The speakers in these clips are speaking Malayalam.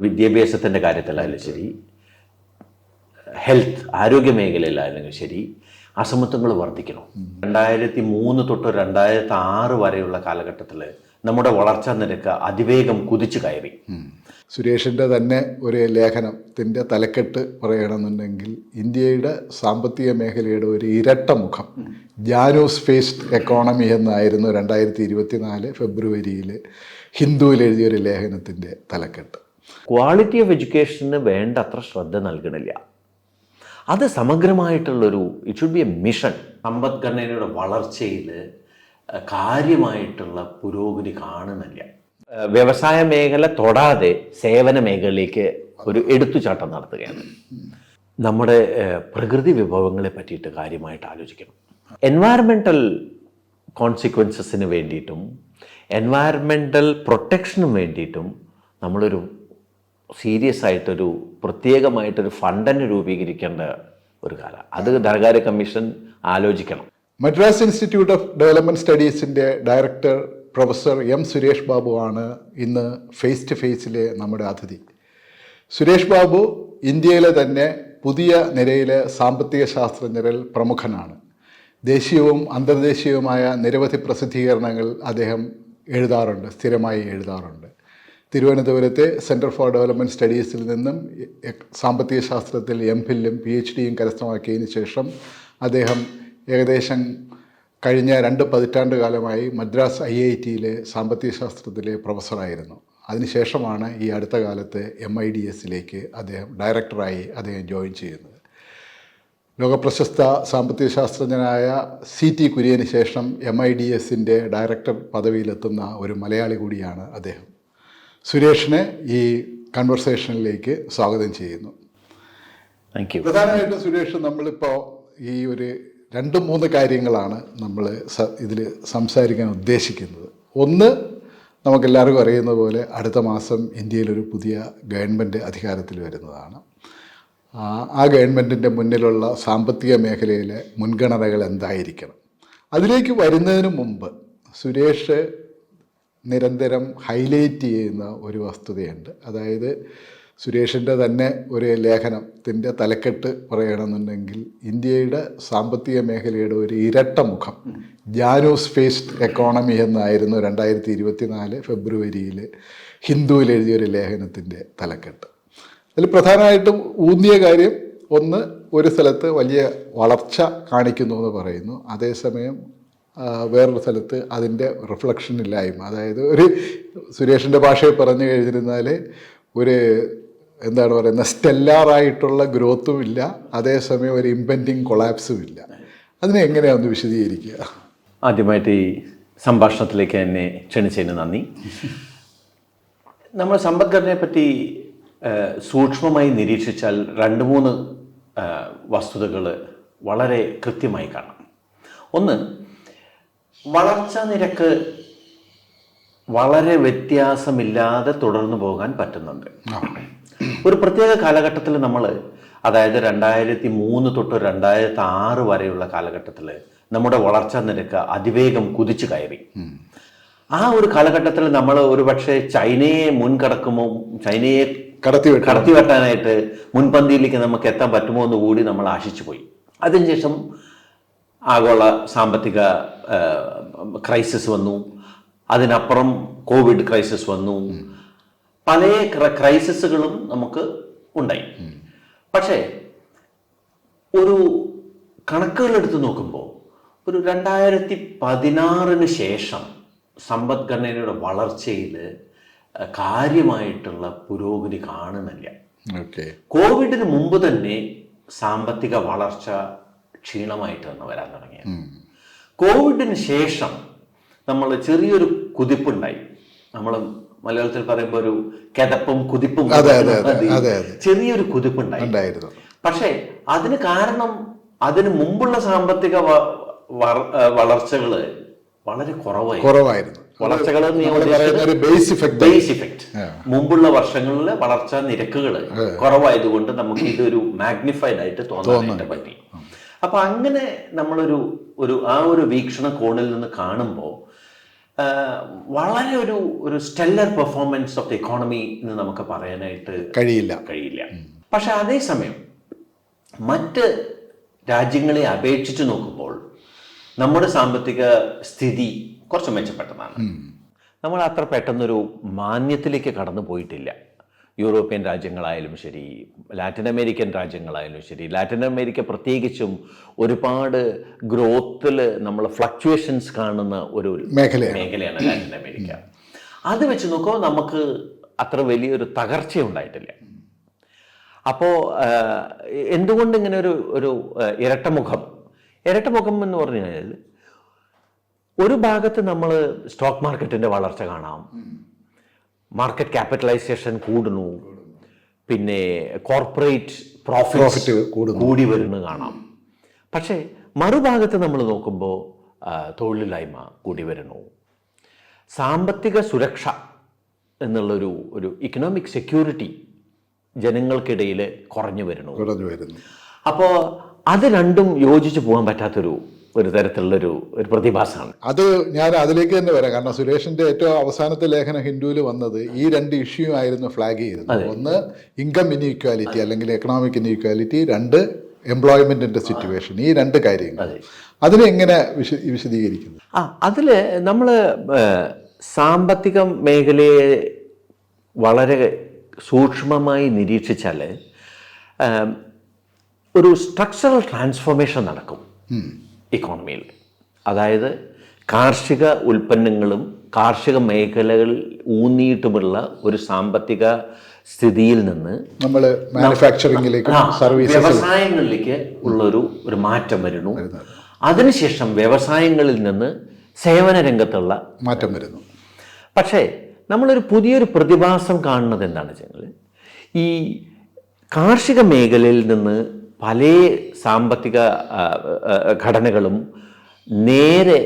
വിദ്യാഭ്യാസത്തിന്റെ കാര്യത്തിലായാലും ശരി ഹെൽത്ത് ആരോഗ്യ മേഖലയിലായാലും ശരി അസമത്വങ്ങൾ വർദ്ധിക്കണം. രണ്ടായിരത്തി മൂന്ന് തൊട്ട് രണ്ടായിരത്തി ആറ് വരെയുള്ള കാലഘട്ടത്തിൽ നമ്മുടെ വളർച്ചാ നിരക്ക് അതിവേഗം കുതിച്ചു കയറി. സുരേഷിന്റെ തന്നെ ഒരു ലേഖനത്തിന്റെ തലക്കെട്ട് പറയണമെന്നുണ്ടെങ്കിൽ ഇന്ത്യയുടെ സാമ്പത്തിക മേഖലയുടെ ഒരു ഇരട്ട മുഖം. ജാനോസ് ഫേസ്ഡ് എക്കോണമി എന്നായിരുന്നു രണ്ടായിരത്തി ഇരുപത്തിനാല് ഫെബ്രുവരിയിൽ ഹിന്ദുവിൽ എഴുതിയൊരു ലേഖനത്തിന്റെ തലക്കെട്ട്. ക്വാളിറ്റി ഓഫ് എഡ്യൂക്കേഷന് വേണ്ട അത്ര ശ്രദ്ധ നൽകണില്ല. അത് സമഗ്രമായിട്ടുള്ളൊരു it should be a mission സമ്പദ്ഘടനയുടെ വളർച്ചയിൽ കാര്യമായിട്ടുള്ള പുരോഗതി കാണുന്നില്ല. വ്യവസായ മേഖല തൊടാതെ സേവന മേഖലയിലേക്ക് ഒരു എടുത്തുചാട്ടം നടത്തുകയാണ്. നമ്മുടെ പ്രകൃതി വിഭവങ്ങളെ പറ്റിയിട്ട് കാര്യമായിട്ട് ആലോചിക്കണം. എൻവയറമെന്റൽ കോൺസിക്വൻസസിന് വേണ്ടിയിട്ടും എൻവയറമെന്റൽ പ്രൊട്ടക്ഷനും വേണ്ടിയിട്ടും നമ്മളൊരു സീരിയസ് ആയിട്ടൊരു പ്രത്യേകമായിട്ടൊരു ഫണ്ട് തന്നെ രൂപീകരിക്കേണ്ട ഒരു കാലം. അത് ധനകാര്യ കമ്മീഷൻ ആലോചിക്കണം. Madras institute of development സ്റ്റഡീസിന്റെ director professor M Suresh Babu ആണ് ഇന്ന് ഫേസ് ടു ഫേസിലെ നമ്മുടെ അതിഥി. സുരേഷ് ബാബു ഇന്ത്യയിലെ തന്നെ പുതിയ നിരയിലെ സാമ്പത്തിക ശാസ്ത്രജ്ഞരിൽ പ്രമുഖനാണ്. ദേശീയവും അന്തർദേശീയവുമായ നിരവധി പ്രസിദ്ധീകരണങ്ങൾ അദ്ദേഹം എഴുതാറുണ്ട് സ്ഥിരമായി എഴുതാറുണ്ട്. തിരുവനന്തപുരത്തെ സെന്റർ ഫോർ ഡെവലപ്മെന്റ് സ്റ്റഡീസിൽ നിന്നും സാമ്പത്തിക ശാസ്ത്രത്തിൽ എം ഫില്ലും പി എച്ച് ഡിയും കരസ്ഥമാക്കിയതിന് ശേഷം അദ്ദേഹം ഏകദേശം കഴിഞ്ഞ രണ്ട് പതിറ്റാണ്ട് കാലമായി മദ്രാസ് ഐ ഐ ടിയിലെ സാമ്പത്തിക ശാസ്ത്രത്തിലെ പ്രൊഫസറായിരുന്നു അതിനുശേഷമാണ് ഈ അടുത്ത കാലത്ത് എം ഐ ഡി എസിലേക്ക് അദ്ദേഹം ഡയറക്ടറായി അദ്ദേഹം ജോയിൻ ചെയ്യുന്നത്. ലോകപ്രശസ്ത സാമ്പത്തിക ശാസ്ത്രജ്ഞനായ സി ടി കുര്യന് ശേഷം എം ഐ ഡി എസിന്റെ ഡയറക്ടർ പദവിയിലെത്തുന്ന ഒരു മലയാളി കൂടിയാണ് അദ്ദേഹം. സുരേഷിനെ ഈ കൺവെർസേഷനിലേക്ക് സ്വാഗതം ചെയ്യുന്നു. താങ്ക് യു പ്രധാനമായിട്ടും സുരേഷ് നമ്മളിപ്പോൾ ഈ ഒരു രണ്ട് മൂന്ന് കാര്യങ്ങളാണ് നമ്മൾ ഇതിൽ സംസാരിക്കാൻ ഉദ്ദേശിക്കുന്നത്. ഒന്ന് നമുക്കെല്ലാവർക്കും അറിയുന്ന പോലെ അടുത്ത മാസം ഇന്ത്യയിലൊരു പുതിയ ഗവൺമെന്റ് അധികാരത്തിൽ വരുന്നതാണ്. ആ ഗവൺമെന്റിന്റെ മുന്നിലുള്ള സാമ്പത്തിക മേഖലയിലെ മുൻഗണനകൾ എന്തായിരിക്കണം? അതിലേക്ക് വരുന്നതിന് മുമ്പ് സുരേഷ് നിരന്തരം ഹൈലൈറ്റ് ചെയ്യുന്ന ഒരു വസ്തുതയുണ്ട്. അതായത് സുരേഷിന്റെ തന്നെ ഒരു ലേഖനത്തിന്റെ തലക്കെട്ട് പറയണമെന്നുണ്ടെങ്കിൽ ഇന്ത്യയുടെ സാമ്പത്തിക മേഖലയുടെ ഒരു ഇരട്ട മുഖം. ജാനോസ് ഫേസ്ഡ് എക്കോണമി എന്നായിരുന്നു രണ്ടായിരത്തി ഇരുപത്തിനാല് ഫെബ്രുവരിയിൽ ഹിന്ദുവിൽ എഴുതിയൊരു ലേഖനത്തിന്റെ തലക്കെട്ട്. അതിൽ പ്രധാനമായിട്ടും ഊന്നിയ കാര്യം ഒന്ന് ഒരു സ്ഥലത്ത് വലിയ വളർച്ച കാണിക്കുന്നു എന്ന് പറയുന്നു. അതേസമയം വേറൊരു സ്ഥലത്ത് അതിന്റെ റിഫ്ലക്ഷൻ ഇല്ലായ്മ. അതായത് ഒരു സുരേഷിന്റെ ഭാഷയിൽ പറഞ്ഞു കഴിഞ്ഞിരുന്നാൽ ഒരു എന്താണ് പറയുന്നത് സ്റ്റെല്ലാറായിട്ടുള്ള ഗ്രോത്തും ഇല്ല അതേസമയം ഒരു ഇമ്പെൻഡിങ് കൊളാപ്സും ഇല്ല. അതിനെ എങ്ങനെയാണ് ഒന്ന് വിശദീകരിക്കുക? ആദ്യമായിട്ട് ഈ സംഭാഷണത്തിലേക്ക് എന്നെ ക്ഷണിച്ചതിന് നന്ദി. നമ്മൾ സമ്പദ്ഘടനയെ പറ്റി സൂക്ഷ്മമായി നിരീക്ഷിച്ചാൽ രണ്ട് മൂന്ന് വസ്തുതകൾ വളരെ കൃത്യമായി കാണാം. ഒന്ന് വളർച്ചാ നിരക്ക് വളരെ വ്യത്യാസമില്ലാതെ തുടർന്നു പോകാൻ പറ്റുന്നുണ്ട്. ഒരു പ്രത്യേക കാലഘട്ടത്തിൽ നമ്മൾ അതായത് രണ്ടായിരത്തി മൂന്ന് തൊട്ട് രണ്ടായിരത്തി ആറ് വരെയുള്ള കാലഘട്ടത്തിൽ നമ്മുടെ വളർച്ചാ നിരക്ക് അതിവേഗം കുതിച്ചു കയറി. ആ ഒരു കാലഘട്ടത്തിൽ നമ്മൾ ഒരുപക്ഷെ ചൈനയെ മുൻകടക്കുമോ ചൈനയെ കടത്തി കടത്തി കടത്തിവെട്ടാനായിട്ട് മുൻപന്തിയിലേക്ക് നമുക്ക് എത്താൻ പറ്റുമോ എന്ന് കൂടി നമ്മൾ ആശിച്ചു പോയി. അതിനുശേഷം ആഗോള സാമ്പത്തിക ക്രൈസിസ് വന്നു. അതിനപ്പുറം കോവിഡ് ക്രൈസിസ് വന്നു. പല ക്ര- ക്രൈസിസുകളും നമുക്ക് ഉണ്ടായി. പക്ഷേ ഒരു കണക്കുകൾ എടുത്ത് നോക്കുമ്പോൾ ഒരു രണ്ടായിരത്തി പതിനാറിന് ശേഷം സമ്പദ്ഘടനയുടെ വളർച്ചയിൽ കാര്യമായിട്ടുള്ള പുരോഗതി കാണുന്നില്ല. കോവിഡിന് മുമ്പ് തന്നെ സാമ്പത്തിക വളർച്ച ക്ഷീണമായിട്ട് തന്നെ വരാൻ തുടങ്ങിയത്. കോവിഡിന് ശേഷം നമ്മൾ ചെറിയൊരു കുതിപ്പുണ്ടായി. നമ്മൾ മലയാളത്തിൽ പറയുമ്പോൾ ഒരു കിതപ്പും കുതിപ്പും. ചെറിയൊരു കുതിപ്പുണ്ടായി. പക്ഷേ അതിന് കാരണം അതിന് മുമ്പുള്ള സാമ്പത്തിക വ- വർ- ഏഹ് വളർച്ചകൾ വളരെ കുറവായി കുറവായിരുന്നു. വളർച്ചകൾ ബേസ് ഇഫക്റ്റ് മുമ്പുള്ള വർഷങ്ങളിലെ വളർച്ചാ നിരക്കുകൾ കുറവായതുകൊണ്ട് നമുക്ക് ഇതൊരു മാഗ്നിഫൈഡ് ആയിട്ട് തോന്നാനായിട്ട് പറ്റി. അപ്പൊ അങ്ങനെ നമ്മളൊരു ഒരു ആ ഒരു വീക്ഷണ കോണിൽ നിന്ന് കാണുമ്പോൾ വളരെ ഒരു ഒരു stellar performance of the economy എന്ന് നമുക്ക് പറയാനായിട്ട് കഴിയില്ല. കഴിയില്ല. പക്ഷെ അതേസമയം മറ്റ് രാജ്യങ്ങളെ അപേക്ഷിച്ച് നോക്കുമ്പോൾ നമ്മുടെ സാമ്പത്തിക സ്ഥിതി കുറച്ച് മെച്ചപ്പെട്ടതാണ്. നമ്മൾ അത്ര പെട്ടെന്നൊരു മാന്യത്തിലേക്ക് കടന്നു പോയിട്ടില്ല യൂറോപ്യൻ രാജ്യങ്ങളായാലും ശരി ലാറ്റിൻ അമേരിക്കൻ രാജ്യങ്ങളായാലും ശരി ലാറ്റിൻ അമേരിക്ക പ്രത്യേകിച്ചും ഒരുപാട് ഗ്രോത്തിൽ നമ്മൾ ഫ്ലക്ച്വേഷൻസ് കാണുന്ന ഒരു മേഖലയാണ്. മേഖലയാണ് ലാറ്റിൻ അമേരിക്ക. അത് വെച്ച് നോക്കുമ്പോൾ നമുക്ക് അത്ര വലിയൊരു തകർച്ച ഉണ്ടായിട്ടില്ല. അപ്പോൾ എന്തുകൊണ്ട് ഇങ്ങനെ ഒരു ഒരു ഇരട്ടമുഖം? ഇരട്ടമുഖം എന്ന് പറഞ്ഞു കഴിഞ്ഞാൽ ഒരു ഭാഗത്ത് നമ്മൾ സ്റ്റോക്ക് മാർക്കറ്റിന്റെ വളർച്ച കാണാം മാർക്കറ്റ് ക്യാപിറ്റലൈസേഷൻ കൂടുന്നു. പിന്നെ കോർപ്പറേറ്റ് പ്രോഫിറ്റ് കൂടി വരുന്നു കാണാം. പക്ഷേ മറുഭാഗത്ത് നമ്മൾ നോക്കുമ്പോൾ തൊഴിലില്ലായ്മ കൂടി വരുന്നു. സാമ്പത്തിക സുരക്ഷ എന്നുള്ളൊരു ഒരു ഇക്കണോമിക് സെക്യൂരിറ്റി ജനങ്ങൾക്കിടയിൽ കുറഞ്ഞു വരുന്നു. കുറഞ്ഞു വരുന്നു. അപ്പോൾ അത് രണ്ടും യോജിച്ച് പോകാൻ പറ്റാത്തൊരു ഒരു തരത്തിലുള്ളൊരു ഒരു പ്രതിഭാസമാണ്. അത് ഞാൻ അതിലേക്ക് തന്നെ വരാം. കാരണം സുരേഷിന്റെ ഏറ്റവും അവസാനത്തെ ലേഖനം ഹിന്ദുവിൽ വന്നത് ഈ രണ്ട് ഇഷ്യൂ ആയിരുന്നു ഫ്ലാഗ് ചെയ്തത്. ഒന്ന് ഇൻകം ഇൻഇക്വാലിറ്റി അല്ലെങ്കിൽ എക്കണോമിക് ഇൻഇക്വാലിറ്റി രണ്ട് എംപ്ലോയ്മെന്റിന്റെ സിറ്റുവേഷൻ ഈ രണ്ട് കാര്യങ്ങൾ. അതിനെ എങ്ങനെ വിശ വിശദീകരിക്കുന്നു? ആ അതിൽ നമ്മൾ സാമ്പത്തിക മേഖലയെ വളരെ സൂക്ഷ്മമായി നിരീക്ഷിച്ചാൽ ഒരു സ്ട്രക്ചറൽ ട്രാൻസ്ഫോർമേഷൻ നടക്കും. ഇക്കോണമിയിൽ അതായത് കാർഷിക ഉൽപ്പന്നങ്ങളും കാർഷിക മേഖലകളിൽ ഊന്നിയിട്ടുമുള്ള ഒരു സാമ്പത്തിക സ്ഥിതിയിൽ നിന്ന് നമ്മൾ മാനുഫാക്ചറിംഗിലേക്ക് വ്യവസായങ്ങളിലേക്ക് ഉള്ളൊരു ഒരു മാറ്റം വരുന്നു. അതിനുശേഷം വ്യവസായങ്ങളിൽ നിന്ന് സേവന രംഗത്തുള്ള മാറ്റം വരുന്നു. പക്ഷേ നമ്മളൊരു പുതിയൊരു പ്രതിഭാസം കാണുന്നത് എന്താണെന്ന് വെച്ചാൽ ഈ കാർഷിക മേഖലയിൽ നിന്ന് പല സാമ്പത്തിക ഘടനകളും നേരെ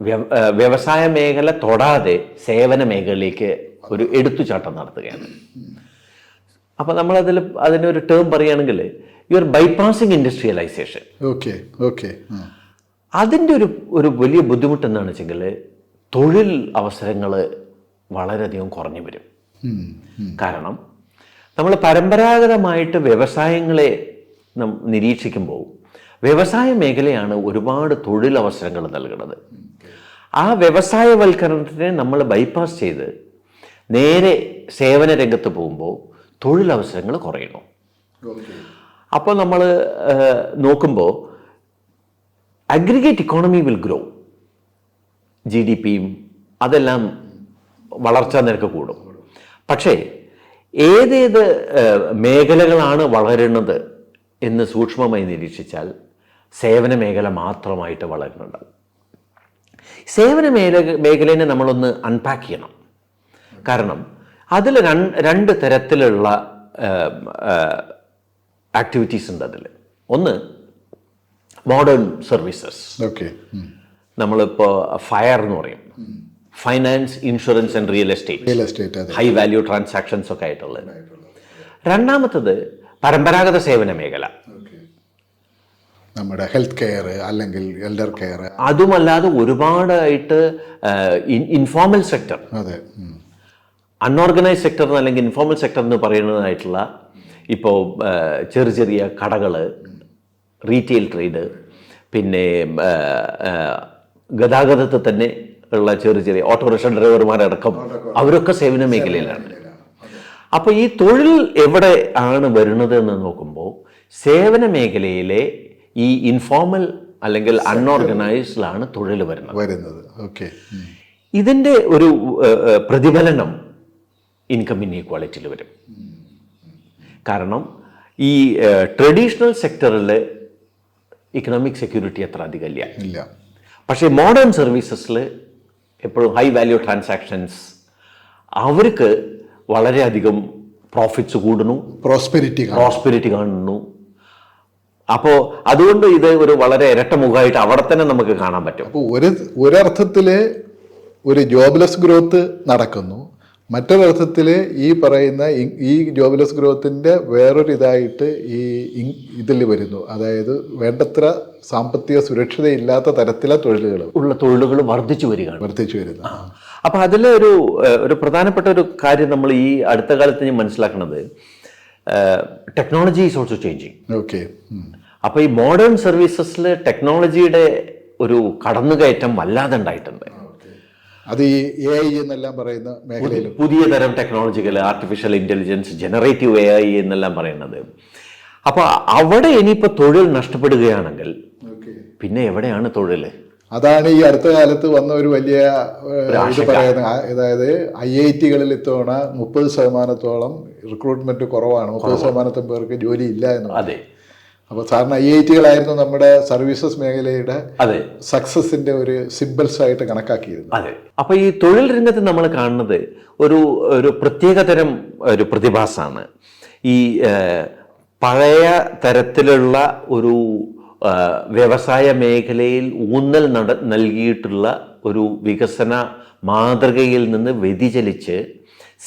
വ്യ- വ്യവസായ മേഖല തൊടാതെ സേവന മേഖലയിലേക്ക് ഒരു എടുത്തുചാട്ടം നടത്തുകയാണ്. അപ്പം നമ്മളതിൽ ഒരു ടേം പറയുകയാണെങ്കിൽ you are bypassing industrialisation okay okay അതിന്റെ ഒരു ഒരു വലിയ ബുദ്ധിമുട്ട് എന്താണെന്ന് വെച്ചെങ്കിൽ തൊഴിൽ അവസരങ്ങൾ വളരെയധികം കുറഞ്ഞു വരും. കാരണം നമ്മൾ പരമ്പരാഗതമായിട്ട് വ്യവസായങ്ങളെ നിരീക്ഷിക്കുമ്പോൾ വ്യവസായ മേഖലയാണ് ഒരുപാട് തൊഴിലവസരങ്ങൾ നൽകുന്നത്. ആ വ്യവസായവൽക്കരണത്തിനെ നമ്മൾ ബൈപ്പാസ് ചെയ്ത് നേരെ സേവന രംഗത്ത് പോകുമ്പോൾ തൊഴിലവസരങ്ങൾ കുറയുന്നു അപ്പോൾ നമ്മൾ നോക്കുമ്പോൾ aggregate economy will grow G D പിയും അതെല്ലാം വളർച്ചാ നിരക്ക് കൂടും. പക്ഷേ ഏതേത് മേഖലകളാണ് വളരുന്നത് എന്ന് സൂക്ഷ്മമായി നിരീക്ഷിച്ചാൽ സേവന മേഖല മാത്രമായിട്ട് വളരുന്നുണ്ടാവും സേവന മേഖല മേഖലയെ നമ്മളൊന്ന് അൺപാക്ക് ചെയ്യണം. കാരണം അതിൽ രണ്ട് തരത്തിലുള്ള ആക്ടിവിറ്റീസ് ഉണ്ട് അതിൽ ഒന്ന് മോഡേൺ സർവീസസ് ഓക്കെ നമ്മളിപ്പോൾ ഫയർ എന്ന് പറയും. Finance insurance and real estate real estate high value transactions ഒക്കെ ആയിട്ടുള്ളത്. രണ്ടാമത്തത് പരമ്പരാഗത സേവന മേഖല. നമ്മുടെ ഹെൽത്ത് കെയർ അല്ലെങ്കിൽ എൽഡർ കെയർ അതുമല്ലാതെ ഒരുപാടായിട്ട് ഇൻഫോർമൽ സെക്ടർ അതെ. അൺഓർഗനൈസ് സെക്ടർ അല്ലെങ്കിൽ ഇൻഫോർമൽ സെക്ടർ എന്ന് പറയുന്നതായിട്ടുള്ള ഇപ്പോൾ ചെറിയ ചെറിയ കടകൾ റീറ്റെയിൽ ട്രേഡ് പിന്നെ ഗതാഗതത്തിൽ തന്നെ ഉള്ള ചെറിയ ചെറിയ ഓട്ടോറിക്ഷ ഡ്രൈവർമാരടക്കം അവരൊക്കെ സേവന മേഖലയിലാണ്. അപ്പോൾ ഈ തൊഴിൽ എവിടെ ആണ് വരുന്നത് എന്ന് നോക്കുമ്പോൾ സേവന മേഖലയിലെ ഈ ഇൻഫോർമൽ അല്ലെങ്കിൽ അൺഓർഗനൈസ്ഡിലാണ് തൊഴിൽ വരുന്നത്. വരുന്നത്. ഓക്കെ ഇതിന്റെ ഒരു പ്രതിഫലനം ഇൻകം ഇൻഇക്വാളിറ്റിയിൽ വരും. കാരണം ഈ ട്രഡീഷണൽ സെക്ടറിൽ ഇക്കണോമിക് സെക്യൂരിറ്റി അത്ര അധികം ഇല്ല. ഇല്ല പക്ഷേ മോഡേൺ സർവീസസിൽ എപ്പോഴും ഹൈ വാല്യൂ ട്രാൻസാക്ഷൻസ് അവർക്ക് വളരെയധികം പ്രോഫിറ്റ്സ് കൂടുന്നു. പ്രോസ്പെരിറ്റി പ്രോസ്പെരിറ്റി കാണുന്നു. അപ്പോൾ അതുകൊണ്ട് ഇത് ഒരു വളരെ ഇരട്ടമുഖമായിട്ട് അവിടെ തന്നെ നമുക്ക് കാണാൻ പറ്റും. അപ്പോൾ ഒരു ഒരർത്ഥത്തിൽ ഒരു ജോബ്ലെസ് ഗ്രോത്ത് നടക്കുന്നു. മറ്റൊരർത്ഥത്തിൽ ഈ പറയുന്ന ഈ ജോബ്ലെസ് ഗ്രോത്തിന്റെ വേറൊരു ഇതായിട്ട് ഈ ഇതിൽ വരുന്നു. അതായത് വേണ്ടത്ര സാമ്പത്തിക സുരക്ഷിതയില്ലാത്ത തരത്തിലെ തൊഴിലുകൾ ഉള്ള തൊഴിലുകൾ വർദ്ധിച്ചു വരികയാണ്. വർദ്ധിച്ചു വരുന്നു. അപ്പം അതിലെ ഒരു ഒരു പ്രധാനപ്പെട്ട ഒരു കാര്യം നമ്മൾ ഈ അടുത്ത കാലത്ത് ഞാൻ മനസ്സിലാക്കുന്നത് technology is also changing okay അപ്പൊ ഈ മോഡേൺ സർവീസസിൽ ടെക്നോളജിയുടെ ഒരു കടന്നുകയറ്റം വല്ലാതെ ഉണ്ടായിട്ടുണ്ട്. അത് ഈ എ ഐ എന്നെല്ലാം പറയുന്ന മേഖലയിൽ പുതിയ തരം ടെക്നോളജികൾ artificial intelligence generative A I എന്നെല്ലാം പറയുന്നത്. അപ്പോൾ അവിടെ ഇനിയിപ്പോൾ തൊഴിൽ നഷ്ടപ്പെടുകയാണെങ്കിൽ പിന്നെ എവിടെയാണ് തൊഴിൽ അതാണ് ഈ അടുത്ത കാലത്ത് വന്ന ഒരു വലിയ ഇത് പറയുന്നത് അതായത് ഐ ഐ ടികളിൽ ഇത്തവണ മുപ്പത് ശതമാനത്തോളം റിക്രൂട്ട്മെന്റ് കുറവാണ്. മുപ്പത് ശതമാനത്തോളം പേർക്ക് ജോലി ഇല്ല എന്ന് അതെ. അപ്പോൾ സാറിന് ഐ ഐ ടികളായിരുന്നു നമ്മുടെ സർവീസസ് മേഖലയുടെ അതെ. സക്സസിന്റെ ഒരു സിമ്പിൾസ് ആയിട്ട് കണക്കാക്കിയിരുന്നു അതെ. അപ്പൊ ഈ തൊഴിൽ രംഗത്ത് നമ്മൾ കാണുന്നത് ഒരു ഒരു പ്രത്യേക തരം ഒരു പ്രതിഭാസമാണ് ഈ പഴയ തരത്തിലുള്ള ഒരു വ്യവസായ മേഖലയിൽ ഊന്നൽ നട നൽകിയിട്ടുള്ള ഒരു വികസന മാതൃകയിൽ നിന്ന് വ്യതിചലിച്ച്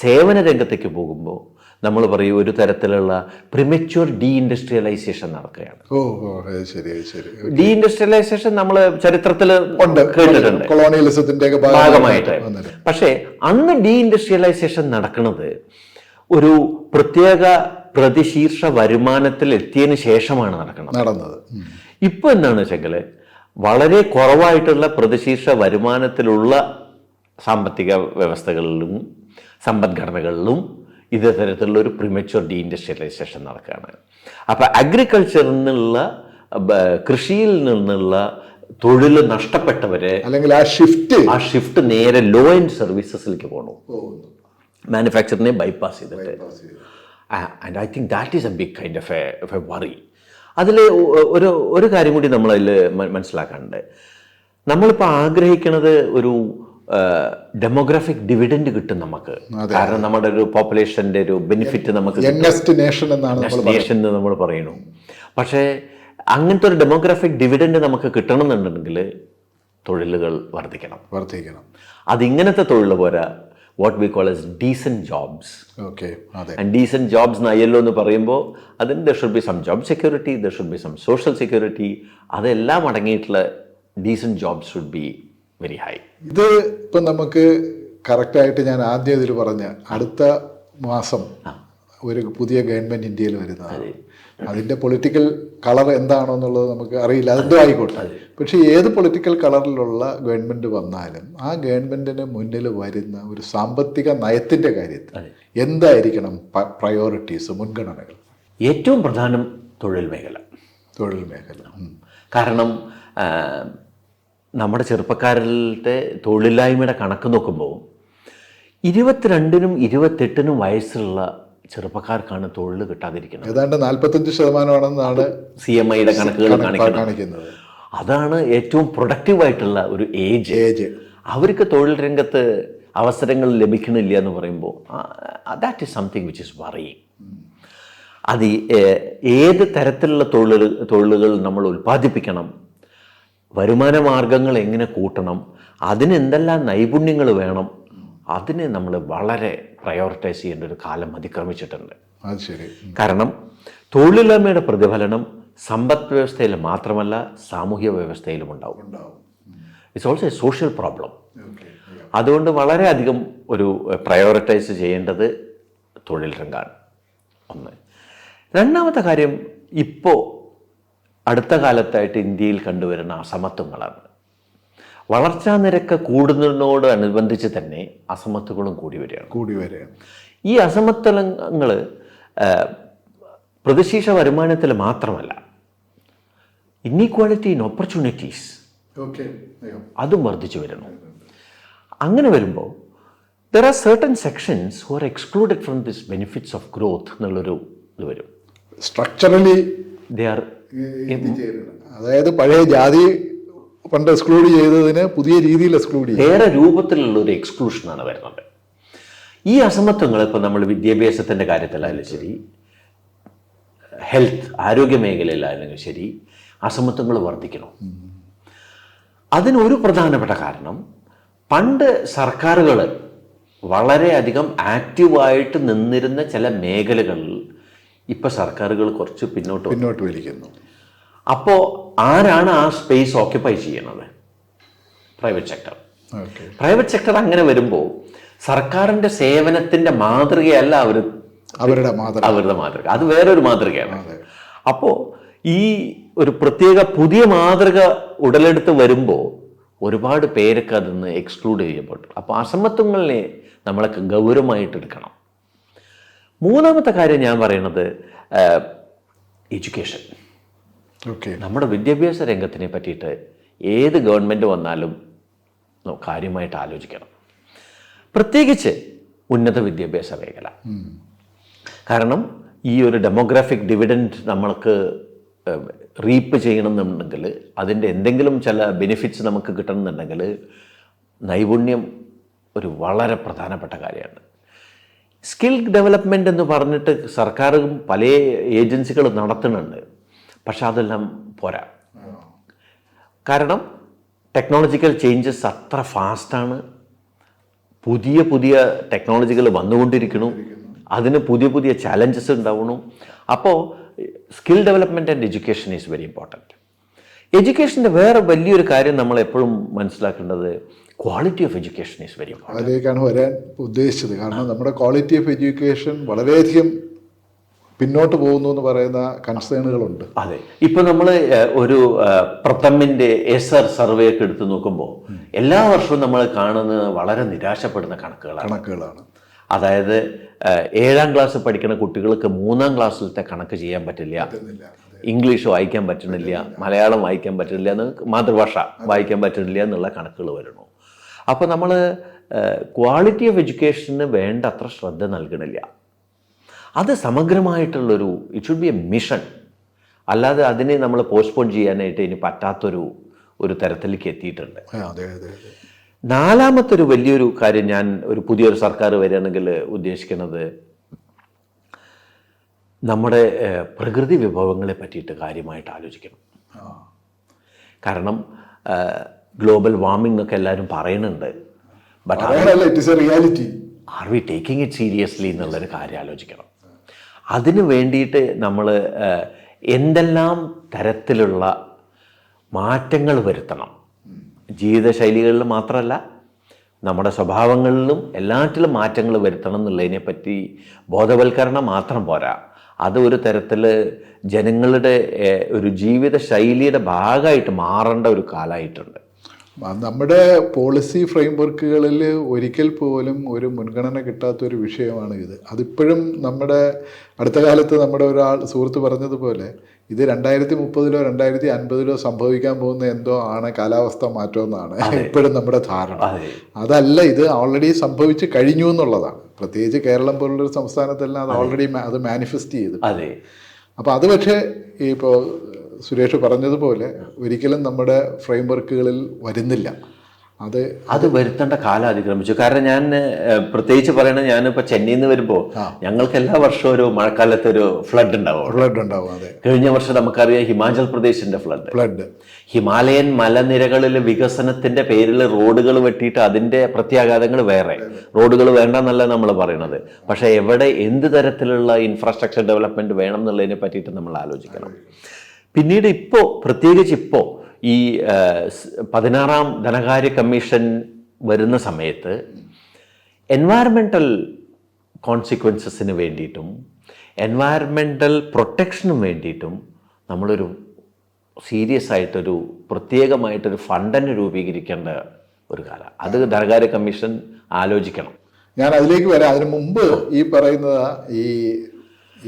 സേവന രംഗത്തേക്ക് പോകുമ്പോൾ നമ്മൾ പറയും ഒരു തരത്തിലുള്ള പ്രിമച്യൂർ ഡീ ഇൻഡസ്ട്രിയലൈസേഷൻ നടക്കുകയാണ്. ഓ ശരി ഡീ ഇൻഡസ്ട്രിയലൈസേഷൻ നമ്മൾ ചരിത്രത്തിൽ കേട്ടിട്ടുണ്ട്. കൊളോണിയലിസത്തിന്റെ ഭാഗമായിട്ട് പക്ഷേ അന്ന് ഡീ ഇൻഡസ്ട്രിയലൈസേഷൻ നടക്കുന്നത് ഒരു പ്രത്യേക പ്രതിശീർഷ വരുമാനത്തിൽ എത്തിയതിന് ശേഷമാണ് നടക്കുന്നത്. നടന്നത്. ഉം. ഇപ്പൊ എന്താണ് വെച്ചെങ്കിൽ വളരെ കുറവായിട്ടുള്ള പ്രതിശീർഷ വരുമാനത്തിലുള്ള സാമ്പത്തിക വ്യവസ്ഥകളിലും സമ്പദ്ഘടനകളിലും ഇതേ തരത്തിലുള്ള ഒരു പ്രിമച്വർ ഡീ ഇൻഡസ്ട്രിയലൈസേഷൻ നടക്കുകയാണ്. അപ്പോൾ അഗ്രികൾച്ചറിൽ നിന്നുള്ള കൃഷിയിൽ നിന്നുള്ള തൊഴിൽ നഷ്ടപ്പെട്ടവരെ അല്ലെങ്കിൽ ആ ഷിഫ്റ്റ് ആ ഷിഫ്റ്റ് നേരെ ലോ ആൻഡ് സർവീസസിലേക്ക് പോകണം മാനുഫാക്ചറിനെ ബൈപ്പാസ് ചെയ്തിട്ട്. And I think that is a big kind of a worry അതിൽ ഒരു ഒരു കാര്യം കൂടി നമ്മൾ അതിൽ മനസ്സിലാക്കാനുണ്ട്. നമ്മളിപ്പോൾ ആഗ്രഹിക്കുന്നത് ഒരു ഡെമോഗ്രാഫിക് ഡിവിഡൻഡ് കിട്ടും നമുക്ക്. കാരണം നമ്മുടെ ഒരു പോപ്പുലേഷന്റെ ഒരു ബെനിഫിറ്റ് നമുക്ക് നേഷൻ എന്ന് നമ്മൾ പറയുന്നു. പക്ഷേ അങ്ങനത്തെ ഒരു ഡെമോഗ്രാഫിക് ഡിവിഡൻഡ് നമുക്ക് കിട്ടണം എന്നുണ്ടെങ്കിൽ തൊഴിലുകൾ വർദ്ധിക്കണം. വർദ്ധിക്കണം. അതിങ്ങനത്തെ തൊഴിൽ പോരാ what we call as decent jobs okay and decent jobs നയല്ലോ എന്ന് പറയുമ്പോൾ അതിന് there should be some job security there should be some social security അതെല്ലാം അടങ്ങിയിട്ടുള്ള decent jobs should be very high ഇത് ഇപ്പം നമുക്ക് കറക്റ്റായിട്ട് ഞാൻ ആദ്യം ഇതിൽ പറഞ്ഞ അടുത്ത മാസം ഒരു പുതിയ ഗവൺമെന്റ് ഇന്ത്യയിൽ വരുന്നത് അതിന്റെ പൊളിറ്റിക്കൽ കളർ എന്താണോ എന്നുള്ളത് നമുക്ക് അറിയില്ല. അതെന്തോ ആയിക്കോട്ടെ. പക്ഷേ ഏത് പൊളിറ്റിക്കൽ കളറിലുള്ള ഗവൺമെന്റ് വന്നാലും ആ ഗവൺമെന്റിന് മുന്നിൽ വരുന്ന ഒരു സാമ്പത്തിക നയത്തിന്റെ കാര്യത്തിൽ എന്തായിരിക്കണം പ്രയോറിറ്റീസ് മുൻഗണനകൾ? ഏറ്റവും പ്രധാനം തൊഴിൽ മേഖല. തൊഴിൽ മേഖല. കാരണം നമ്മുടെ ചെറുപ്പക്കാരുടെ തൊഴിലില്ലായ്മയുടെ കണക്ക് നോക്കുമ്പോൾ ഇരുപത്തിരണ്ടിനും ഇരുപത്തെട്ടിനും വയസ്സുള്ള ചെറുപ്പക്കാർക്കാണ് തൊഴിൽ കിട്ടാതിരിക്കുന്നത്. ഏതാണ്ട് നാൽപ്പത്തഞ്ച് ശതമാനമാണെന്നാണ് സി എം ഐയുടെ കണക്കുകൾ കാണിക്കുന്നത്. കാണിക്കുന്നത്. അതാണ് ഏറ്റവും പ്രൊഡക്റ്റീവായിട്ടുള്ള ഒരു ഏജ് ഏജ് അവർക്ക് തൊഴിൽ രംഗത്ത് അവസരങ്ങൾ ലഭിക്കണില്ല എന്ന് പറയുമ്പോൾ that is something which is worrying അത് ഏത് തരത്തിലുള്ള തൊഴിൽ തൊഴിലുകൾ നമ്മൾ ഉൽപ്പാദിപ്പിക്കണം വരുമാന മാർഗങ്ങൾ എങ്ങനെ കൂട്ടണം അതിന് എന്തെല്ലാം നൈപുണ്യങ്ങൾ വേണം അതിനെ നമ്മൾ വളരെ പ്രയോറിറ്റൈസ് ചെയ്യേണ്ട ഒരു കാലം അതിക്രമിച്ചിട്ടുണ്ട്. അത് ശരി. കാരണം തൊഴിലില്ലായ്മയുടെ പ്രതിഫലനം സമ്പദ് വ്യവസ്ഥയിൽ മാത്രമല്ല സാമൂഹ്യ വ്യവസ്ഥയിലും ഉണ്ടാവും. It's also a social problem അതുകൊണ്ട് വളരെയധികം ഒരു പ്രയോറിറ്റൈസ് ചെയ്യേണ്ടത് തൊഴിൽ രംഗമാണ് ഒന്ന്. രണ്ടാമത്തെ കാര്യം ഇപ്പോൾ അടുത്ത കാലത്തായിട്ട് ഇന്ത്യയിൽ കണ്ടുവരുന്ന അസമത്വങ്ങളാണ്. വളർച്ചാ നിരക്ക് കൂടുന്നതിനോട് അനുബന്ധിച്ച് തന്നെ അസമത്വങ്ങളും കൂടി വരികയാണ്. കൂടി വരിക ഈ അസമത്വങ്ങൾ പ്രതിശീഷ വരുമാനത്തിൽ മാത്രമല്ല ഇന്നീക്വാളിറ്റി ഇൻ ഓപ്പർച്യൂണിറ്റീസ് അതും വർദ്ധിച്ചു വരുന്നു. അങ്ങനെ വരുമ്പോൾ there are certain sections who are excluded from this benefits of growth എന്നുള്ളൊരു ഇത് വരും. സ്ട്രക്ചറലി ദേ ആർ അതായത് പഴയ ജാതി പണ്ട് എക്സ്ക്ലൂഡ് ചെയ്തതിന് പുതിയ രീതിയിൽ എക്സ്ക്ലൂഡ് ചെയ്യും വേറെ രൂപത്തിലുള്ള ഒരു എക്സ്ക്ലൂഷനാണ് വരുന്നത്. ഈ അസമത്വങ്ങൾ ഇപ്പോൾ നമ്മൾ വിദ്യാഭ്യാസത്തിന്റെ കാര്യത്തിലായാലും ശരി ഹെൽത്ത് ആരോഗ്യ മേഖലയിലായാലും ശരി അസമത്വങ്ങൾ വർദ്ധിക്കണം അതിനൊരു പ്രധാനപ്പെട്ട കാരണം പണ്ട് സർക്കാരുകൾ വളരെയധികം ആക്റ്റീവായിട്ട് നിന്നിരുന്ന ചില മേഖലകളിൽ ഇപ്പോൾ സർക്കാരുകൾ കുറച്ച് പിന്നോട്ട് പിന്നോട്ട് വലിക്കുന്നു. അപ്പോൾ ആരാണ് ആ സ്പേസ് ഓക്യുപ്പൈ ചെയ്യണത്? പ്രൈവറ്റ് സെക്ടർ പ്രൈവറ്റ് സെക്ടർ അങ്ങനെ വരുമ്പോൾ സർക്കാരിന്റെ സേവനത്തിന്റെ മാതൃകയല്ല അവർ അവരുടെ മാതൃക. അവരുടെ മാതൃക. അത് വേറൊരു മാതൃകയാണ്. അപ്പോൾ ഈ ഒരു പ്രത്യേക പുതിയ മാതൃക ഉടലെടുത്ത് വരുമ്പോൾ ഒരുപാട് പേരൊക്കെ അതിൽ നിന്ന് എക്സ്ക്ലൂഡ് ചെയ്യപ്പെട്ടു. അപ്പോൾ അസമത്വങ്ങളെ നമ്മളൊക്കെ ഗൗരവമായിട്ട് എടുക്കണം മൂന്നാമത്തെ കാര്യം ഞാൻ പറയുന്നത് എഡ്യൂക്കേഷൻ ഓക്കെ നമ്മുടെ വിദ്യാഭ്യാസ രംഗത്തിനെ പറ്റിയിട്ട് ഏത് ഗവൺമെന്റ് വന്നാലും കാര്യമായിട്ട് ആലോചിക്കണം. പ്രത്യേകിച്ച് ഉന്നത വിദ്യാഭ്യാസ മേഖല. കാരണം ഈ ഒരു ഡെമോഗ്രാഫിക് ഡിവിഡൻഡ് നമ്മൾക്ക് റീപ്പ് ചെയ്യണമെന്നുണ്ടെങ്കിൽ അതിന്റെ എന്തെങ്കിലും ചില ബെനിഫിറ്റ്സ് നമുക്ക് കിട്ടണമെന്നുണ്ടെങ്കിൽ നൈപുണ്യം ഒരു വളരെ പ്രധാനപ്പെട്ട കാര്യമാണ്. സ്കിൽ ഡെവലപ്മെന്റ് എന്ന് പറഞ്ഞിട്ട് സർക്കാരും പല ഏജൻസികളും നടത്തുന്നുണ്ട്. പക്ഷെ അതെല്ലാം പോരാ. കാരണം ടെക്നോളജിക്കൽ ചേഞ്ചസ് അത്ര ഫാസ്റ്റാണ് പുതിയ പുതിയ ടെക്നോളജികൾ വന്നുകൊണ്ടിരിക്കുന്നു. അതിന് പുതിയ പുതിയ ചാലഞ്ചസ് ഉണ്ടാവണം അപ്പോൾ skill development and education is very important എഡ്യൂക്കേഷന്റെ വേറെ വലിയൊരു കാര്യം നമ്മൾ എപ്പോഴും മനസ്സിലാക്കേണ്ടത് quality of education is very important അതിലേക്കാണ് വരാൻ ഉദ്ദേശിച്ചത്. കാരണം നമ്മുടെ ക്വാളിറ്റി ഓഫ് എഡ്യൂക്കേഷൻ വളരെയധികം പിന്നോട്ട് പോകുന്നു എന്ന് പറയുന്ന കൺസേണുകളുണ്ട് അതെ. ഇപ്പൊ നമ്മൾ ഒരു പ്രഥമിന്റെ എസ് ആർ സർവേ ഒക്കെ എടുത്ത് നോക്കുമ്പോൾ എല്ലാ വർഷവും നമ്മൾ കാണുന്നത് വളരെ നിരാശപ്പെടുന്ന കണക്കുകളാണ്. കണക്കുകളാണ്. അതായത് ഏഴാം ക്ലാസ് പഠിക്കുന്ന കുട്ടികൾക്ക് മൂന്നാം ക്ലാസ്സിലത്തെ കണക്ക് ചെയ്യാൻ പറ്റില്ല. ഇംഗ്ലീഷ് വായിക്കാൻ പറ്റുന്നില്ല. മലയാളം വായിക്കാൻ പറ്റുന്നില്ല. എന്ന് മാതൃഭാഷ വായിക്കാൻ പറ്റുന്നില്ല എന്നുള്ള കണക്കുകൾ വരുന്നു അപ്പോൾ നമ്മൾ ക്വാളിറ്റി ഓഫ് എഡ്യൂക്കേഷന് വേണ്ട അത്ര ശ്രദ്ധ നൽകണില്ല. അത് സമഗ്രമായിട്ടുള്ളൊരു it should be a mission അല്ലാതെ അതിനെ നമ്മൾ പോസ്റ്റ്പോൺ ചെയ്യാനായിട്ട് ഇനി പറ്റാത്തൊരു ഒരു തരത്തിലേക്ക് എത്തിയിട്ടുണ്ട്. നാലാമത്തെ ഒരു വലിയൊരു കാര്യം ഞാൻ ഒരു പുതിയൊരു സർക്കാർ വരികയാണെങ്കിൽ ഉദ്ദേശിക്കുന്നത് നമ്മുടെ പ്രകൃതി വിഭവങ്ങളെ പറ്റിയിട്ട് കാര്യമായിട്ട് ആലോചിക്കണം. കാരണം ഗ്ലോബൽ വാർമിംഗ് ഒക്കെ എല്ലാവരും പറയുന്നുണ്ട്. But reality are we taking it seriously എന്നുള്ളൊരു കാര്യം ആലോചിക്കണം. അതിനു വേണ്ടിയിട്ട് നമ്മൾ എന്തെല്ലാം തരത്തിലുള്ള മാറ്റങ്ങൾ വരുത്തണം. ജീവിതശൈലികളിൽ മാത്രമല്ല നമ്മുടെ സ്വഭാവങ്ങളിലും എല്ലാറ്റിലും മാറ്റങ്ങൾ വരുത്തണം എന്നുള്ളതിനെ പറ്റി ബോധവൽക്കരണം മാത്രം പോരാ. അത് ഒരു തരത്തിൽ ജനങ്ങളുടെ ഒരു ജീവിത ശൈലിയുടെ ഭാഗമായിട്ട് മാറേണ്ട ഒരു കാലമായിട്ടുണ്ട്. നമ്മുടെ പോളിസി ഫ്രെയിംവർക്കുകളിൽ ഒരിക്കൽ പോലും ഒരു മുൻഗണന കിട്ടാത്ത ഒരു വിഷയമാണ് ഇത് അതിപ്പോഴും നമ്മുടെ അടുത്ത കാലത്ത് നമ്മുടെ ഒരാൾ സുഹൃത്ത് പറഞ്ഞതുപോലെ ഇത് രണ്ടായിരത്തി മുപ്പതിലോ രണ്ടായിരത്തി അൻപതിലോ സംഭവിക്കാൻ പോകുന്ന എന്തോ ആണ് കാലാവസ്ഥ മാറ്റമെന്നാണ് ഇപ്പോഴും നമ്മുടെ ധാരണ. അതെ. അതല്ല ഇത് ഓൾറെഡി സംഭവിച്ച് കഴിഞ്ഞു എന്നുള്ളതാണ്. പ്രത്യേകിച്ച് കേരളം പോലുള്ളൊരു സംസ്ഥാനത്തെല്ലാം അത് ഓൾറെഡി അത് മാനിഫെസ്റ്റ് ചെയ്തു. അപ്പോൾ അത് പക്ഷേ ഇപ്പോൾ സുരേഷ് പറഞ്ഞതുപോലെ ഒരിക്കലും നമ്മുടെ ഫ്രെയിം വർക്കുകളിൽ വരുന്നില്ല. അത് അത് വരുത്തേണ്ട കാലം അതിക്രമിച്ചു. കാരണം ഞാൻ പ്രത്യേകിച്ച് പറയണത് ഞാനിപ്പോൾ ചെന്നൈയിൽ നിന്ന് വരുമ്പോൾ ഞങ്ങൾക്ക് എല്ലാ വർഷവും ഒരു മഴക്കാലത്ത് ഒരു ഫ്ലഡ് ഉണ്ടാവും ഫ്ലഡ് ഉണ്ടാവും അതെ. കഴിഞ്ഞ വർഷം നമുക്കറിയാം ഹിമാചൽ പ്രദേശിന്റെ ഫ്ലഡ് ഫ്ലഡ് ഹിമാലയൻ മലനിരകളിലെ വികസനത്തിന്റെ പേരിൽ റോഡുകൾ വെട്ടിയിട്ട് അതിന്റെ പ്രത്യാഘാതങ്ങൾ വേറെ. റോഡുകൾ വേണ്ടെന്നല്ല നമ്മൾ പറയണത്. പക്ഷേ എവിടെ എന്ത് തരത്തിലുള്ള ഇൻഫ്രാസ്ട്രക്ചർ ഡെവലപ്മെന്റ് വേണം എന്നുള്ളതിനെ പറ്റിയിട്ട് നമ്മൾ ആലോചിക്കണം. പിന്നീട് ഇപ്പോൾ പ്രത്യേകിച്ച് ഇപ്പോൾ ഈ പതിനാറാം ധനകാര്യ കമ്മീഷൻ വരുന്ന സമയത്ത് എൻവയറമെന്റൽ കോൺസിക്വൻസസിന് വേണ്ടിയിട്ടും എൻവയറമെന്റൽ പ്രൊട്ടക്ഷനും വേണ്ടിയിട്ടും നമ്മളൊരു സീരിയസ് ആയിട്ടൊരു പ്രത്യേകമായിട്ടൊരു ഫണ്ട് തന്നെ രൂപീകരിക്കേണ്ട ഒരു കാലം. അത് ധനകാര്യ കമ്മീഷൻ ആലോചിക്കണം. ഞാൻ അതിലേക്ക് വരാം. അതിനു മുമ്പ് ഈ പറയുന്നത് ഈ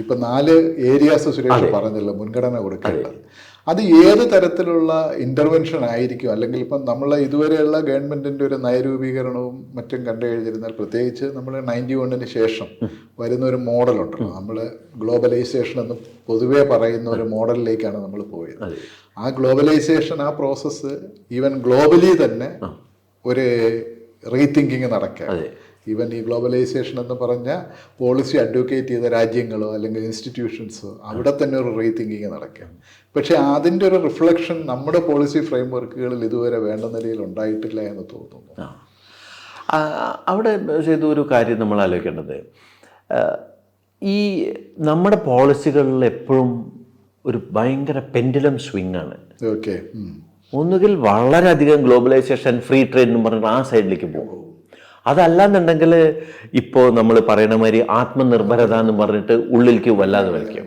ഇപ്പൊ നാല് ഏരിയാസ് സുരേഷ് പറഞ്ഞല്ലോ മുൻഗണന കൊടുക്കേണ്ടത്. അത് ഏത് തരത്തിലുള്ള ഇന്റർവെൻഷൻ ആയിരിക്കും? അല്ലെങ്കിൽ ഇപ്പം നമ്മൾ ഇതുവരെയുള്ള ഗവൺമെന്റിന്റെ ഒരു നയരൂപീകരണവും മറ്റും കണ്ടു കഴിഞ്ഞിരുന്നാൽ പ്രത്യേകിച്ച് നമ്മൾ നയന്റി വണ്ണിന് ശേഷം വരുന്ന ഒരു മോഡലുണ്ടല്ലോ നമ്മൾ ഗ്ലോബലൈസേഷൻ എന്ന് പൊതുവേ പറയുന്ന ഒരു മോഡലിലേക്കാണ് നമ്മൾ പോയത്. ആ ഗ്ലോബലൈസേഷൻ ആ പ്രോസസ്സ് ഈവൻ ഗ്ലോബലി തന്നെ ഒരു റീതിങ്കിങ് നടക്കുക. ഈവൻ ഈ ഗ്ലോബലൈസേഷൻ എന്ന് പറഞ്ഞ പോളിസി അഡ്വക്കേറ്റ് ചെയ്ത രാജ്യങ്ങളോ അല്ലെങ്കിൽ ഇൻസ്റ്റിറ്റ്യൂഷൻസോ അവിടെ തന്നെ ഒരു റീതിങ്കിങ് നടക്കുക. പക്ഷേ അതിന്റെ ഒരു റിഫ്ലക്ഷൻ നമ്മുടെ പോളിസി ഫ്രെയിംവർക്കുകളിൽ ഇതുവരെ വേണ്ട നിലയിൽ ഉണ്ടായിട്ടില്ല എന്ന് തോന്നുന്നു. അവിടെ ചെയ്ത ഒരു കാര്യം നമ്മൾ ആലോചിക്കേണ്ടത്. ഈ നമ്മുടെ പോളിസികളിൽ എപ്പോഴും ഒരു ഭയങ്കര പെൻഡുലം സ്വിങ് ആണ് ഓക്കെ ഒന്നുകിൽ വളരെയധികം ഗ്ലോബലൈസേഷൻ ഫ്രീ ട്രേഡ് എന്ന് പറഞ്ഞിട്ട് ആ സൈഡിലേക്ക് പോകും. അതല്ലാന്നുണ്ടെങ്കിൽ ഇപ്പോൾ നമ്മൾ പറയുന്ന മാതിരി ആത്മനിർഭരത എന്ന് പറഞ്ഞിട്ട് ഉള്ളിലേക്ക് വല്ലാതെ വലിക്കും.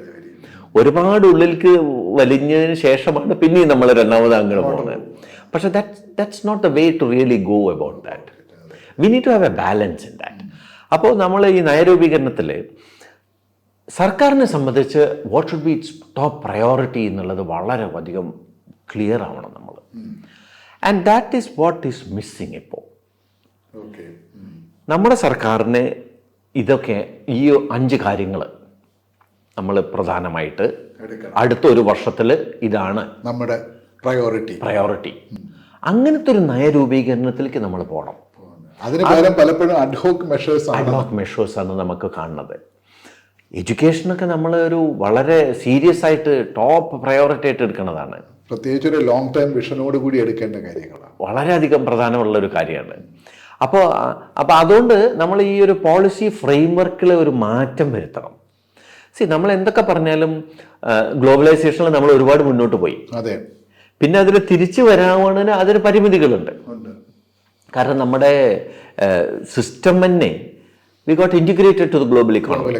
ഒരുപാട് ഉള്ളിലേക്ക് വലിഞ്ഞതിന് ശേഷമാണ് പിന്നെയും നമ്മൾ രണ്ടാമത് അങ്ങനെ പോകുന്നത്. പക്ഷെ that that's not the way to really go about that we need to have a balance in that അപ്പോൾ നമ്മൾ ഈ നയരൂപീകരണത്തിൽ സർക്കാരിനെ സംബന്ധിച്ച് what should be its top priority എന്നുള്ളത് വളരെ അധികം ക്ലിയർ ആവണം നമ്മൾ and that is what is missing ഇപ്പോൾ നമ്മുടെ സർക്കാരിന് ഇതൊക്കെ ഈ അഞ്ച് കാര്യങ്ങൾ നമ്മൾ പ്രധാനമായിട്ട് അടുത്ത ഒരു വർഷത്തിൽ ഇതാണ് നമ്മുടെ പ്രയോറിറ്റി പ്രയോറിറ്റി അങ്ങനത്തെ ഒരു നയരൂപീകരണത്തിലേക്ക് നമ്മൾ പോകണം അതിന് പകരം പലപ്പോഴും അഡ്ഹോക്ക് മെഷേഴ്സ് ആണ്. അഡ്ഹോക്ക് മെഷേഴ്സ് ആണ് നമുക്ക് കാണുന്നത്. എഡ്യൂക്കേഷനൊക്കെ നമ്മൾ ഒരു വളരെ സീരിയസ് ആയിട്ട് ടോപ്പ് പ്രയോറിറ്റി ആയിട്ട് എടുക്കുന്നതാണ് പ്രത്യേകിച്ച് ഒരു ലോങ് ടൈം വിഷനോട് കൂടി എടുക്കേണ്ട കാര്യങ്ങളാണ്. വളരെയധികം പ്രധാനമുള്ള ഒരു കാര്യമാണ്. അപ്പോൾ അപ്പോൾ അതുകൊണ്ട് നമ്മൾ ഈ ഒരു പോളിസി ഫ്രെയിംവർക്കിൽ ഒരു മാറ്റം വരുത്തണം. സി നമ്മൾ എന്തൊക്കെ പറഞ്ഞാലും ഗ്ലോബലൈസേഷനിൽ നമ്മൾ ഒരുപാട് മുന്നോട്ട് പോയി. അതെ. പിന്നെ അതിൽ തിരിച്ചു വരാവുന്നതിന് അതിന് പരിമിതികളുണ്ട്. കാരണം നമ്മുടെ സിസ്റ്റം തന്നെ we got integrated to the global economy global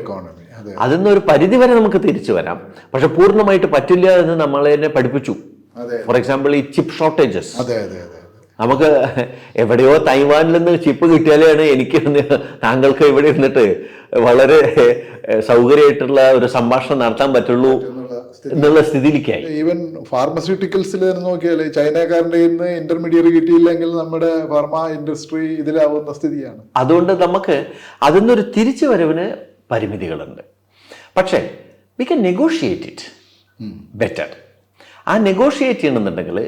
അതെ. അതിൽ നിന്ന് ഒരു പരിധി വരെ നമുക്ക് തിരിച്ചു വരാം. പക്ഷെ പൂർണമായിട്ട് പറ്റില്ല എന്ന് നമ്മളെ തന്നെ പഠിപ്പിച്ചു. ഫോർ എക്സാമ്പിൾ ഈ ചിപ്പ് ഷോർട്ടേജസ് നമുക്ക് എവിടെയോ തൈവാനിൽ നിന്ന് ചിപ്പ് കിട്ടിയാലാണ് എനിക്ക് താങ്കൾക്ക് ഇവിടെ ഇരുന്നിട്ട് വളരെ സൗകര്യമായിട്ടുള്ള ഒരു സംഭാഷണം നടത്താൻ പറ്റുള്ളൂ എന്നുള്ള സ്ഥിതി. എന്നുള്ള സ്ഥിതിയിലേക്കായി ഈവൻ ഫാർമസ്യൂട്ടിക്കൽസിൽ നോക്കിയാൽ ചൈനക്കാരന്റെ നിന്ന് ഇന്റർമീഡിയറ്റ് കിട്ടിയില്ലെങ്കിൽ നമ്മുടെ ഫാർമ ഇൻഡസ്ട്രി ഇതിലാവുന്ന സ്ഥിതിയാണ്. അതുകൊണ്ട് നമുക്ക് അതിൽ നിന്നൊരു തിരിച്ചു വരവിന് പരിമിതികളുണ്ട്. പക്ഷേ we can negotiate it better ആ നെഗോഷിയേറ്റ് ചെയ്യണമെന്നുണ്ടെങ്കിൽ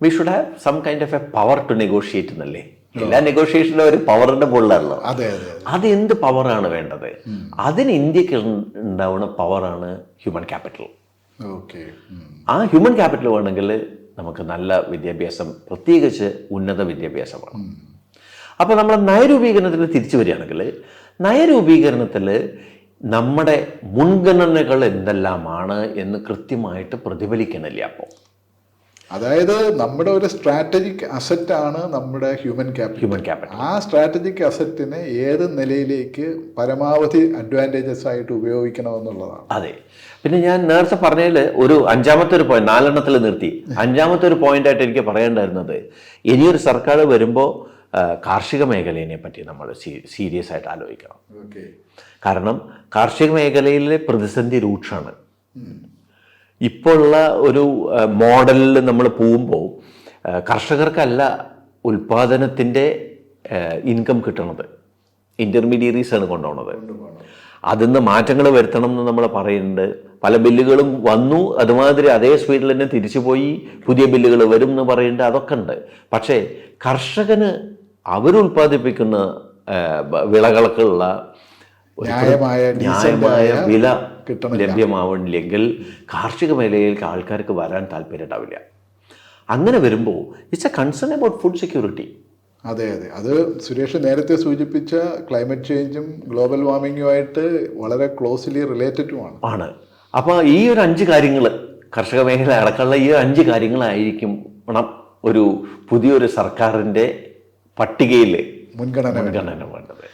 we should have some kind of a power to negotiate എന്നല്ലേ? എല്ലാ നെഗോഷിയേഷനും ഒരു പവറിന്റെ മുകളിലാണല്ലോ. അതെ എന്ത് പവറാണ് വേണ്ടത്? അതിന് ഇന്ത്യയ്ക്ക് ഉണ്ടാവുന്ന പവറാണ് ഹ്യൂമൻ ക്യാപിറ്റൽ ആ ഹ്യൂമൻ ക്യാപിറ്റൽ വേണമെങ്കിൽ നമുക്ക് നല്ല വിദ്യാഭ്യാസം പ്രത്യേകിച്ച് ഉന്നത വിദ്യാഭ്യാസമാണ്. അപ്പോൾ നമ്മൾ നയരൂപീകരണത്തിൽ തിരിച്ചു വരികയാണെങ്കിൽ നയരൂപീകരണത്തിൽ നമ്മുടെ മുൻഗണനകൾ എന്തെല്ലാമാണ് എന്ന് കൃത്യമായിട്ട് പ്രതിഫലിക്കണില്ല അപ്പോൾ അതായത് നമ്മുടെ ഒരു സ്ട്രാറ്റജിക് അസറ്റ് ആണ് നമ്മുടെ ഹ്യൂമൻ ക്യാപിറ്റൽ ഹ്യൂമൻ ക്യാപിറ്റൽ ആ സ്ട്രാറ്റജിക് അസറ്റിനെ ഏത് നിലയിലേക്ക് പരമാവധി അഡ്വാന്റേജസ് ആയിട്ട് ഉപയോഗിക്കണമെന്നുള്ളതാണ്. അതെ. പിന്നെ ഞാൻ നേരത്തെ പറഞ്ഞതിൽ ഒരു അഞ്ചാമത്തെ ഒരു പോയിന്റ് നാലെണ്ണത്തിൽ നിർത്തി. അഞ്ചാമത്തെ ഒരു പോയിന്റ് ആയിട്ട് എനിക്ക് പറയേണ്ടായിരുന്നത് ഇനിയൊരു സർക്കാർ വരുമ്പോൾ കാർഷിക മേഖലയെ പറ്റി നമ്മൾ സീരിയസ് ആയിട്ട് ആലോചിക്കണം. ഓക്കെ കാരണം കാർഷിക മേഖലയിലെ പ്രതിസന്ധി രൂക്ഷമാണ്. ഇപ്പോൾ ഉള്ള ഒരു മോഡലിൽ നമ്മൾ പോകുമ്പോൾ കർഷകർക്കല്ല ഉൽപാദനത്തിന്റെ ഇൻകം കിട്ടണത്. ഇന്റർമീഡിയറീസ് ആണ് കൊണ്ടുപോകുന്നത് അതിൽ നിന്ന് മാറ്റങ്ങൾ വരുത്തണം എന്ന് നമ്മൾ പറയുന്നുണ്ട്. പല ബില്ലുകളും വന്നു. അതുമാതിരി അതേ സ്പീഡിൽ തന്നെ തിരിച്ചുപോയി പുതിയ ബില്ലുകൾ വരും എന്ന് പറയുന്നുണ്ട്. അതൊക്കെ ഉണ്ട്. പക്ഷേ കർഷകന് അവരുൽപ്പാദിപ്പിക്കുന്ന വിളകൾക്കുള്ള ന്യായമായ വില. ലഭ്യമാവണില്ലെങ്കിൽ കാർഷിക മേഖലയിലേക്ക് ആൾക്കാർക്ക് വരാൻ താല്പര്യം ഉണ്ടാവില്ല അങ്ങനെ വരുമ്പോൾ it's a concern about food security അതെ അതെ. അത് സുരേഷ് നേരത്തെ സൂചിപ്പിച്ച ക്ലൈമറ്റ് ചേഞ്ചും ഗ്ലോബൽ വാർമിങ്ങുമായിട്ട് വളരെ ക്ലോസ്ലി റിലേറ്റഡുമാണ് ആണ്. അപ്പോൾ ഈ ഒരു അഞ്ച് കാര്യങ്ങൾ കർഷക മേഖല അടക്കമുള്ള ഈ അഞ്ച് കാര്യങ്ങളായിരിക്കും ഒരു പുതിയൊരു സർക്കാരിന്റെ പട്ടികയിൽ മുൻഗണന മുൻഗണന വേണ്ടത്.